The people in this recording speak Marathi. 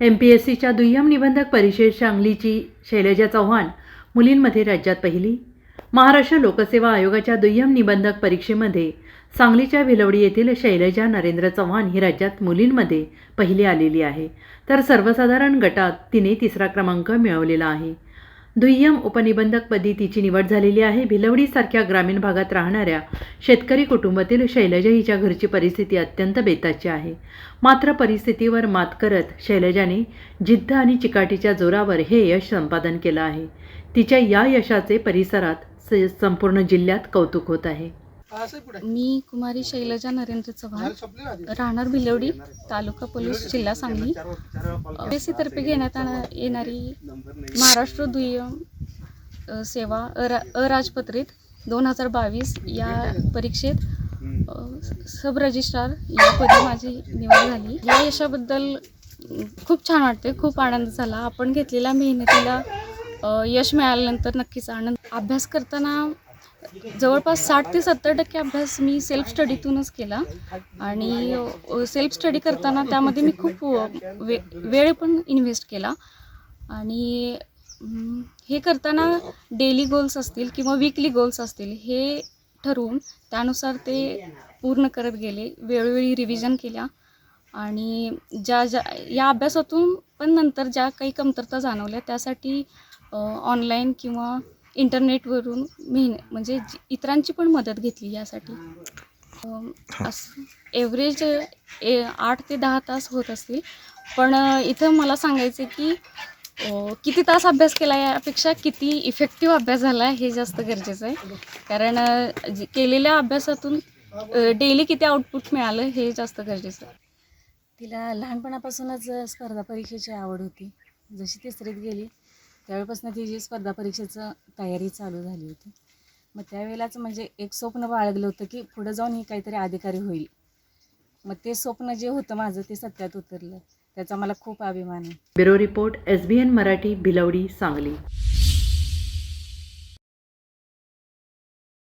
एम पी एस सीच्या दुय्यम निबंधक परिषद सांगलीची शैलजा चव्हाण मुलींमध्ये राज्यात पहिली. महाराष्ट्र लोकसेवा आयोगाच्या दुय्यम निबंधक परीक्षेमध्ये सांगलीच्या भिलवडी येथील शैलजा नरेंद्र चव्हाण ही राज्यात मुलींमध्ये पहिली आलेली आहे. तर सर्वसाधारण गटात तिने तिसरा क्रमांक मिळवलेला आहे. दुय्यम उपनिबंधकपदी तिची निवड झालेली आहे. भिलवडीसारख्या ग्रामीण भागात राहणाऱ्या शेतकरी कुटुंबातील शैलजा हिच्या घरची परिस्थिती अत्यंत बेताची आहे. मात्र परिस्थितीवर मात करत शैलजाने जिद्द आणि चिकाटीच्या जोरावर हे यश संपादन केलं आहे. तिच्या या यशाचे परिसरात स- संपूर्ण जिल्ह्यात कौतुक होत आहे. मी कुमारी शैलजा नरेंद्र चव्हाण राहणार भिलवडी तालुका पोलीस जिल्हा सांगली. एस तर्फे घेण्यात येणारी महाराष्ट्र दुय्यम सेवा अरा अराजपत्रित दोन हजार बावीस या परीक्षेत सब रजिस्ट्रार या पदी माझी निवड झाली. या यशाबद्दल खूप छान वाटते खूप आनंद झाला. आपण घेतलेल्या मेहनतीला यश मिळाल्यानंतर नक्कीच आनंद. अभ्यास करताना जवळपास साठ ते सत्तर टक्के अभ्यास मी सेल्फ स्टडीतूनच केला. आणि सेल्फ स्टडी करताना त्यामध्ये मी खूप वे वेळ पण इन्व्हेस्ट केला. आणि हे करताना डेली गोल्स असतील किंवा वीकली गोल्स असतील हे ठरवून त्यानुसार ते पूर्ण करत गेले. वेळोवेळी रिव्हिजन केल्या. आणि ज्या ज्या या अभ्यासातून पण नंतर ज्या काही कमतरता जाणवल्या त्यासाठी ऑनलाईन किंवा इंटरनेटवरून मेहन म्हणजे जी- इतरांची पण मदत घेतली यासाठी. असं एव्हरेज ए आठ ते दहा तास होत असतील. पण इथं मला सांगायचं आहे की किती तास अभ्यास केला यापेक्षा किती इफेक्टिव्ह अभ्यास झाला हे जास्त गरजेचं आहे. कारण केलेल्या अभ्यासातून डेली किती आउटपुट मिळालं हे जास्त गरजेचं आहे. तिला लहानपणापासूनच स्पर्धा परीक्षेची आवड होती. जशी तिसरीत गेली त्यावेळेपासून तिची स्पर्धा परीक्षेचं तयारी चालू झाली होती. मग त्यावेळेलाच म्हणजे एक स्वप्न बाळगलं होतं की पुढं जाऊन ही काहीतरी अधिकारी होईल. मग ते स्वप्न जे होतं माझं ते सत्यात उतरलं. त्याचा मला खूप अभिमान आहे. Bureau report S B N Marathi Bhilwadi Sangli.